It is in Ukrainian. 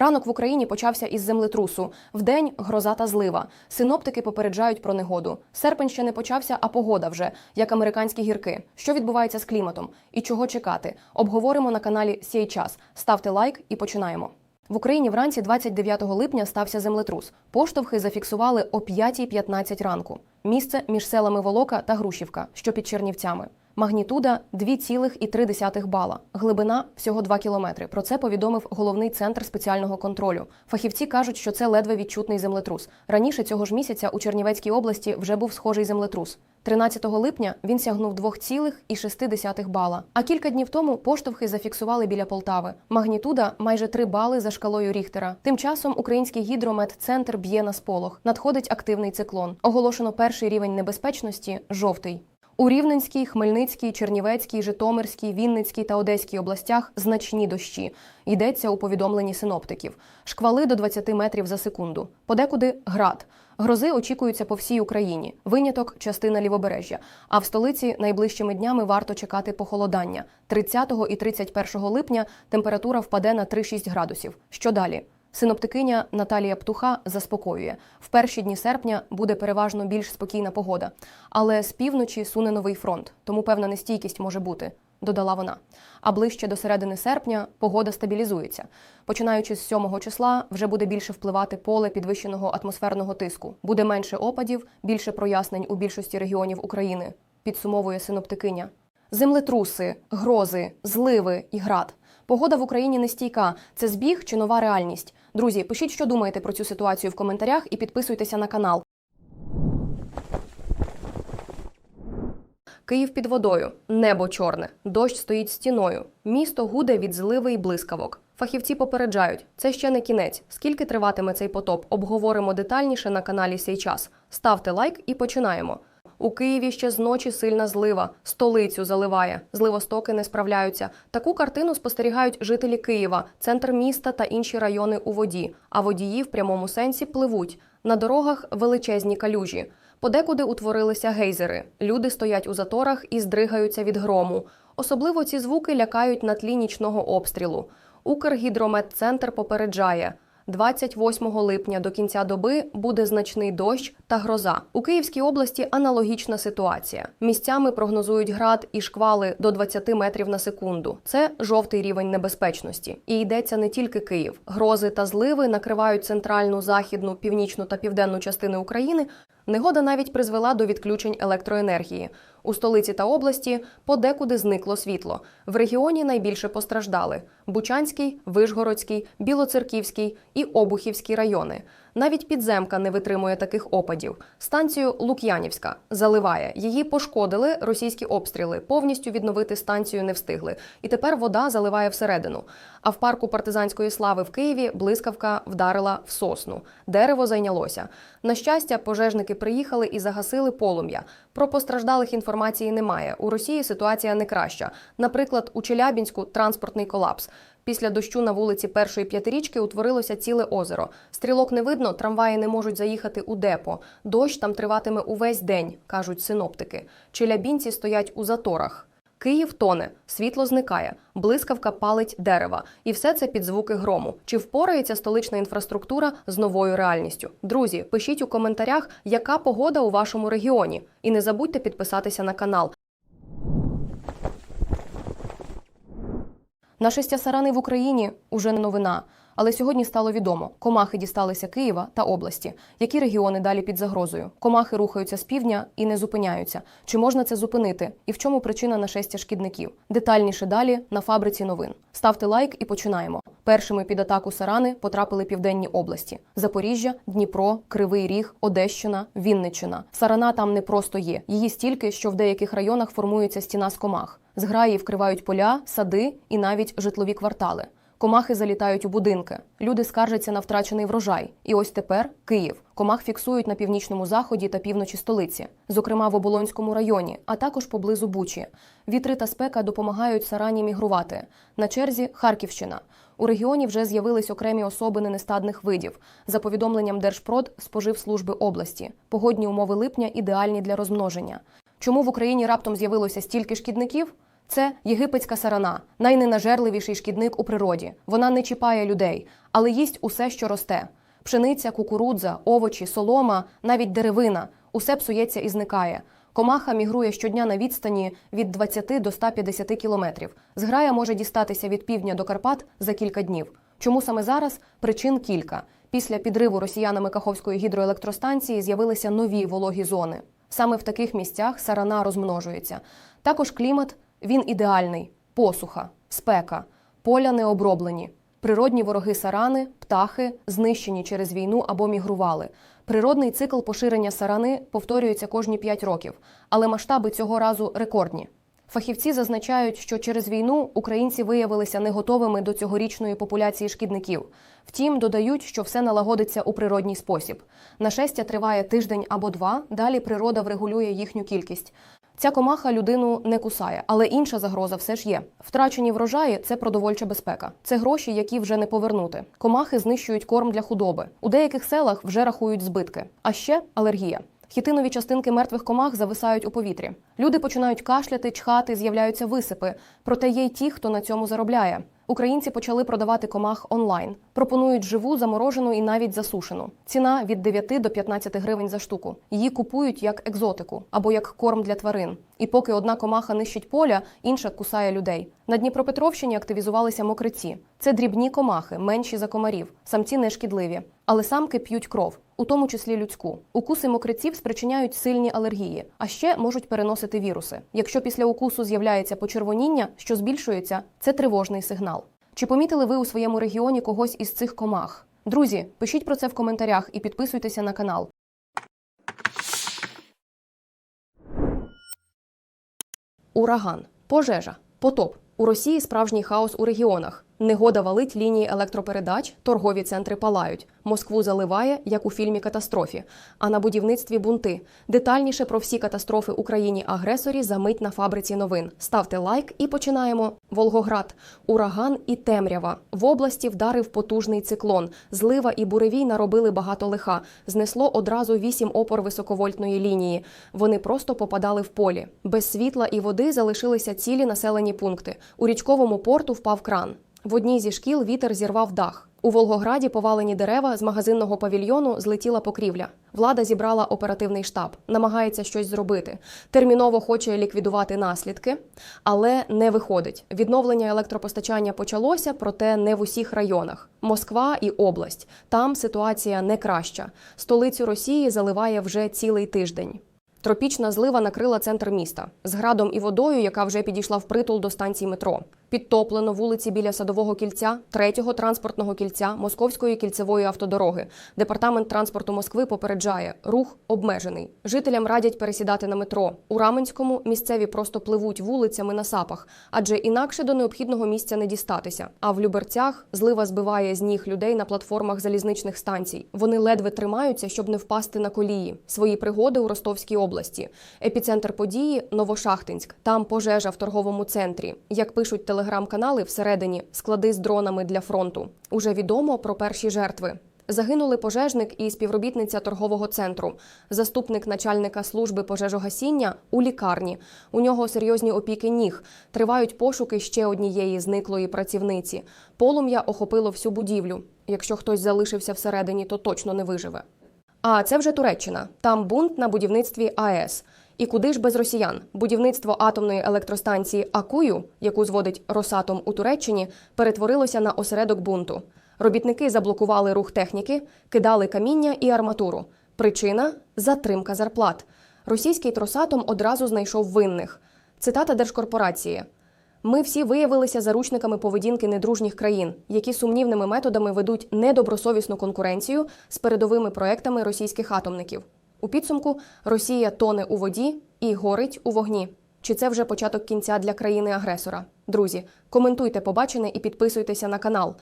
Ранок в Україні почався із землетрусу. Вдень гроза та злива. Синоптики попереджають про негоду. Серпень ще не почався, а погода вже як американські гірки. Що відбувається з кліматом і чого чекати? Обговоримо на каналі Сій час. Ставте лайк і починаємо. В Україні вранці 29 липня стався землетрус. Поштовхи зафіксували о 5.15 ранку. Місце між селами Волока та Грушівка, що під Чернівцями. Магнітуда 2,3 бала, глибина всього 2 кілометри. Про це повідомив головний центр спеціального контролю. Фахівці кажуть, що це ледве відчутний землетрус. Раніше цього ж місяця у Чернівецькій області вже був схожий землетрус. 13 липня він сягнув 2,6 бала. А кілька днів тому поштовхи зафіксували біля Полтави. Магнітуда майже 3 бали за шкалою Ріхтера. Тим часом український гідрометцентр б'є на сполох. Надходить активний циклон. Оголошено перший рівень небезпечності жовтий. У Рівненській, Хмельницькій, Чернівецькій, Житомирській, Вінницькій та Одеській областях значні дощі. Йдеться у повідомленні синоптиків. Шквали до 20 метрів за секунду. Подекуди град. Грози очікуються по всій Україні. Виняток частина лівобережжя. А в столиці найближчими днями варто чекати похолодання. 30 і 31 липня температура впаде на 3-6 градусів. Що далі? Синоптикиня Наталія Птуха заспокоює: в перші дні серпня буде переважно більш спокійна погода, але з півночі суне новий фронт, тому певна нестійкість може бути. Додала вона. А ближче до середини серпня погода стабілізується. Починаючи з 7 числа, вже буде більше впливати поле підвищеного атмосферного тиску. Буде менше опадів, більше прояснень у більшості регіонів України. Підсумовує синоптикиня. Землетруси, грози, зливи і град. Погода в Україні нестійка. Це збіг чи нова реальність. Друзі, пишіть, що думаєте про цю ситуацію в коментарях і підписуйтеся на канал. Київ під водою, небо чорне, дощ стоїть стіною. Місто гуде від зливи й блискавок. Фахівці попереджають, це ще не кінець. Скільки триватиме цей потоп? Обговоримо детальніше на каналі Сей час. Ставте лайк і починаємо. У Києві ще зночі сильна злива, столицю заливає. Зливостоки не справляються. Таку картину спостерігають жителі Києва, центр міста та інші райони у воді. А водії в прямому сенсі пливуть. На дорогах величезні калюжі. Подекуди утворилися гейзери. Люди стоять у заторах і здригаються від грому. Особливо ці звуки лякають на тлі нічного обстрілу. Укргідрометцентр попереджає. 28 липня до кінця доби буде значний дощ та гроза. У Київській області аналогічна ситуація. Місцями прогнозують град і шквали до 20 метрів на секунду. Це жовтий рівень небезпечності. І йдеться не тільки Київ. Грози та зливи накривають центральну, західну, північну та південну частини України. Негода навіть призвела до відключень електроенергії. У столиці та області подекуди зникло світло. В регіоні найбільше постраждали: Бучанський, Вишгородський, Білоцерківський і Обухівський райони. Навіть підземка не витримує таких опадів. Станцію Лук'янівська заливає. Її пошкодили російські обстріли. Повністю відновити станцію не встигли. І тепер вода заливає всередину. А в парку партизанської слави в Києві блискавка вдарила в сосну. Дерево зайнялося. На щастя, пожежники приїхали і загасили полум'я. Про постраждалих інформації немає. У Росії ситуація не краща. Наприклад, у Челябінську транспортний колапс. Після дощу на вулиці першої п'ятирічки утворилося ціле озеро. Стрілок не видно, трамваї не можуть заїхати у депо. Дощ там триватиме увесь день, кажуть синоптики. Челябінці стоять у заторах. Київ тоне, світло зникає, блискавка палить дерева, і все це під звуки грому. Чи впорається столична інфраструктура з новою реальністю? Друзі, пишіть у коментарях, яка погода у вашому регіоні, і не забудьте підписатися на канал. Нашестя сарани в Україні уже не новина. Але сьогодні стало відомо, комахи дісталися Києва та області. Які регіони далі під загрозою? Комахи рухаються з півдня і не зупиняються. Чи можна це зупинити? І в чому причина нашестя шкідників? Детальніше далі на фабриці новин. Ставте лайк і починаємо. Першими під атаку сарани потрапили південні області: Запоріжжя, Дніпро, Кривий Ріг, Одещина, Вінниччина. Сарана там не просто є. Її стільки, що в деяких районах формується стіна з комах. Зграї вкривають поля, сади і навіть житлові квартали. Комахи залітають у будинки. Люди скаржаться на втрачений врожай. І ось тепер Київ. Комах фіксують на північному заході та півночі столиці, зокрема в Оболонському районі, а також поблизу Бучі. Вітри та спека допомагають сарані мігрувати. На черзі Харківщина. У регіоні вже з'явились окремі особини нестадних видів. За повідомленням Держпрод, споживслужби області. Погодні умови липня ідеальні для розмноження. Чому в Україні раптом з'явилося стільки шкідників? Це єгипетська сарана, найненажерливіший шкідник у природі. Вона не чіпає людей, але їсть усе, що росте: пшениця, кукурудза, овочі, солома, навіть деревина. Усе псується і зникає. Комаха мігрує щодня на відстані від 20 до 150 кілометрів. Зграя може дістатися від півдня до Карпат за кілька днів. Чому саме зараз? Причин кілька. Після підриву росіянами Каховської гідроелектростанції з'явилися нові вологі зони. Саме в таких місцях сарана розмножується. Також клімат він ідеальний: посуха, спека, поля не оброблені. Природні вороги сарани, птахи, знищені через війну або мігрували. Природний цикл поширення сарани повторюється кожні 5 років, але масштаби цього разу рекордні. Фахівці зазначають, що через війну українці виявилися не готовими до цьогорічної популяції шкідників. Втім, додають, що все налагодиться у природній спосіб. Нашестя триває тиждень або два. Далі природа врегулює їхню кількість. Ця комаха людину не кусає, але інша загроза все ж є. Втрачені врожаї це продовольча безпека. Це гроші, які вже не повернути. Комахи знищують корм для худоби. У деяких селах вже рахують збитки. А ще алергія. Хітинові частинки мертвих комах зависають у повітрі. Люди починають кашляти, чхати, з'являються висипи. Проте є й ті, хто на цьому заробляє. Українці почали продавати комах онлайн. Пропонують живу, заморожену і навіть засушену. Ціна від 9 до 15 гривень за штуку. Її купують як екзотику або як корм для тварин. І поки одна комаха нищить поля, інша кусає людей. На Дніпропетровщині активізувалися мокриці. Це дрібні комахи, менші за комарів. Самці не шкідливі, але самки п'ють кров, у тому числі людську. Укуси мокриців спричиняють сильні алергії, а ще можуть переносити віруси. Якщо після укусу з'являється почервоніння, що збільшується, це тривожний сигнал. Чи помітили ви у своєму регіоні когось із цих комах? Друзі, пишіть про це в коментарях і підписуйтеся на канал. Ураган, пожежа, потоп. У Росії справжній хаос у регіонах. Негода валить лінії електропередач, торгові центри палають. Москву заливає, як у фільмі Катастрофі. А на будівництві бунти. Детальніше про всі катастрофи Україні-агресорі за мить на фабриці новин. Ставте лайк і починаємо. Волгоград, ураган і темрява. В області вдарив потужний циклон. Злива і буревій наробили багато лиха. Знесло одразу вісім опор високовольтної лінії. Вони просто попадали в полі. Без світла і води залишилися цілі населені пункти. У річковому порту впав кран. В одній зі шкіл вітер зірвав дах. У Волгограді повалені дерева з магазинного павільйону злетіла покрівля. Влада зібрала оперативний штаб, намагається щось зробити. Терміново хоче ліквідувати наслідки, але не виходить. Відновлення електропостачання почалося, проте не в усіх районах. Москва і область. Там ситуація не краща. Столицю Росії заливає вже цілий тиждень. Тропічна злива накрила центр міста з градом і водою, яка вже підійшла в притул до станції метро. Підтоплено вулиці біля садового кільця, третього транспортного кільця Московської кільцевої автодороги. Департамент транспорту Москви попереджає, рух обмежений. Жителям радять пересідати на метро. У Раменському місцеві просто пливуть вулицями на сапах, адже інакше до необхідного місця не дістатися. А в Люберцях злива збиває з ніг людей на платформах залізничних станцій. Вони ледве тримаються, щоб не впасти на колії. Свої пригоди у Ростовській області. Епіцентр події Новошахтинськ. Там пожежа в торговому центрі. Як пишуть телеграм-канали всередині склади з дронами для фронту. Уже відомо про перші жертви. Загинули пожежник і співробітниця торгового центру, заступник начальника служби пожежогасіння у лікарні. У нього серйозні опіки ніг. Тривають пошуки ще однієї зниклої працівниці. Полум'я охопило всю будівлю. Якщо хтось залишився всередині, то точно не виживе. А це вже Туреччина. Там бунт на будівництві АЕС. І куди ж без росіян? Будівництво атомної електростанції Акую, яку зводить Росатом у Туреччині, перетворилося на осередок бунту. Робітники заблокували рух техніки, кидали каміння і арматуру. Причина затримка зарплат. Російський Тросатом одразу знайшов винних. Цитата держкорпорації. Ми всі виявилися заручниками поведінки недружніх країн, які сумнівними методами ведуть недобросовісну конкуренцію з передовими проектами російських атомників. У підсумку Росія тоне у воді і горить у вогні. Чи це вже початок кінця для країни-агресора? Друзі, коментуйте побачене і підписуйтеся на канал.